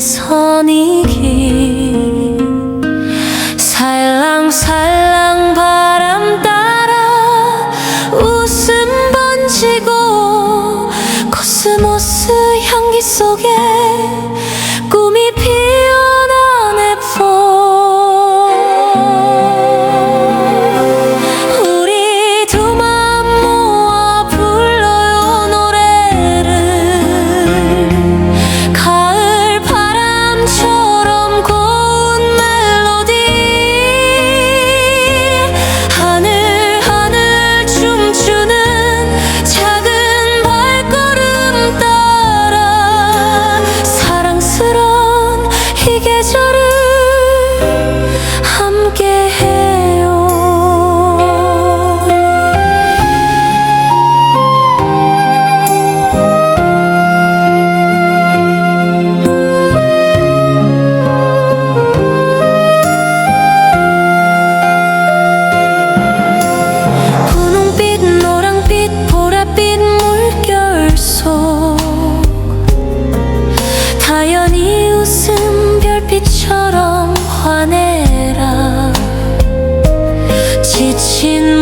선이 긴 살랑살랑 바람 따라 웃음 번지고 코스모스 향기 속에 için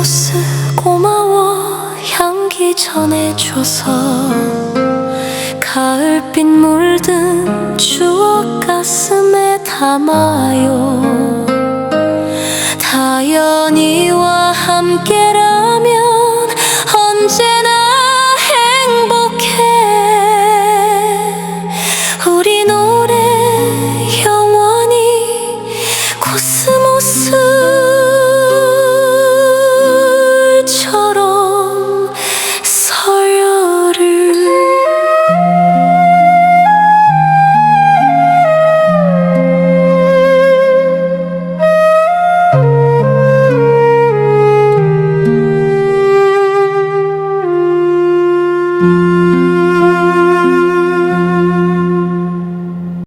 로스 고마워 향기 전해줘서. 가을빛 물든 추억 가슴에 담아요.